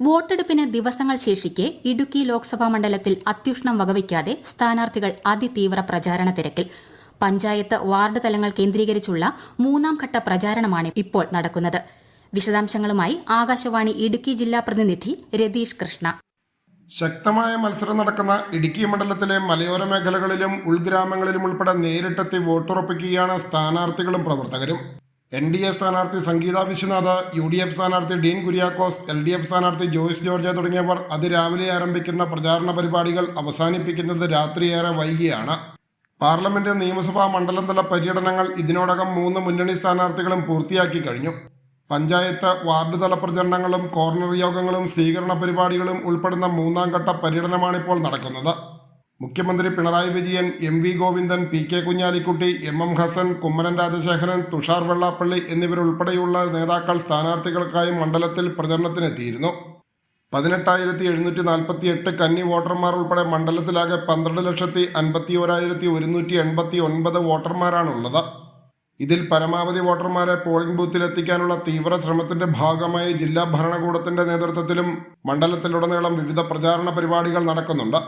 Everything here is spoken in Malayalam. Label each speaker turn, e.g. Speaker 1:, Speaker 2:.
Speaker 1: വോട്ടെടുപ്പിന് ദിവസങ്ങൾ ശേഷിക്കെ ഇടുക്കി ലോക്സഭാ മണ്ഡലത്തിൽ അത്യുഷ്ണം വകവയ്ക്കാതെ സ്ഥാനാർത്ഥികൾ അതിതീവ്ര പ്രചാരണ തിരക്കിൽ. പഞ്ചായത്ത് വാർഡ് തലങ്ങൾ കേന്ദ്രീകരിച്ചുള്ള മൂന്നാം ഘട്ട പ്രചാരണമാണ് ഇപ്പോൾ നടക്കുന്നത്. വിശദാംശങ്ങളുമായി ആകാശവാണി ഇടുക്കി ജില്ലാ പ്രതിനിധി രതീഷ് കൃഷ്ണ.
Speaker 2: ശക്തമായ മത്സരം നടക്കുന്ന ഇടുക്കി മണ്ഡലത്തിലെ മലയോര മേഖലകളിലും ഉൾഗ്രാമങ്ങളിലും ഉൾപ്പെടെ നേരിട്ടെത്തി വോട്ടുറപ്പിക്കുകയാണ് സ്ഥാനാർത്ഥികളും പ്രവർത്തകരും. എൻ ഡി എ സ്ഥാനാർത്ഥി Sangeetha Viswanath U D F സ്ഥാനാർത്ഥി Dean Kuriakose L D F സ്ഥാനാർത്ഥി ജോയ്സ് ജോർജ് തുടങ്ങിയവർ അതിരാവിലെ ആരംഭിക്കുന്ന പ്രചാരണ പരിപാടികൾ അവസാനിപ്പിക്കുന്നത് രാത്രിയേറെ വൈകിയാണ്. പാർലമെന്റ് നിയമസഭാ മണ്ഡലം തല പര്യടനങ്ങൾ ഇതിനോടകം മൂന്ന് മുന്നണി സ്ഥാനാർത്ഥികളും പൂർത്തിയാക്കി കഴിഞ്ഞു. പഞ്ചായത്ത് വാർഡ് തല പ്രചരണങ്ങളും കോർണർ യോഗങ്ങളും സ്വീകരണ പരിപാടികളും ഉൾപ്പെടുന്ന മൂന്നാം ഘട്ട പര്യടനമാണിപ്പോൾ നടക്കുന്നത്. മുഖ്യമന്ത്രി Pinarayi Vijayan M V Govindan P K Kunhalikutty M M Hasan Kummanam Rajasekharan Thushar Vellappally എന്നിവരുൾപ്പെടെയുള്ള നേതാക്കൾ സ്ഥാനാർത്ഥികൾക്കായി മണ്ഡലത്തിൽ പ്രചരണത്തിനെത്തിയിരുന്നു. പതിനെട്ടായിരത്തി എഴുന്നൂറ്റി നാൽപ്പത്തി എട്ട് കന്നി വോട്ടർമാർ ഉൾപ്പെടെ മണ്ഡലത്തിലാകെ പന്ത്രണ്ട് ലക്ഷത്തി അൻപത്തി ഒരായിരത്തി ഒരുന്നൂറ്റി എൺപത്തി ഒൻപത് വോട്ടർമാരാണുള്ളത്. ഇതിൽ പരമാവധി വോട്ടർമാരെ പോളിംഗ് ബൂത്തിലെത്തിക്കാനുള്ള തീവ്ര ശ്രമത്തിന്റെ ഭാഗമായി ജില്ലാ ഭരണകൂടത്തിന്റെ നേതൃത്വത്തിലും മണ്ഡലത്തിലുടനീളം വിവിധ പ്രചാരണ പരിപാടികൾ നടക്കുന്നുണ്ട്.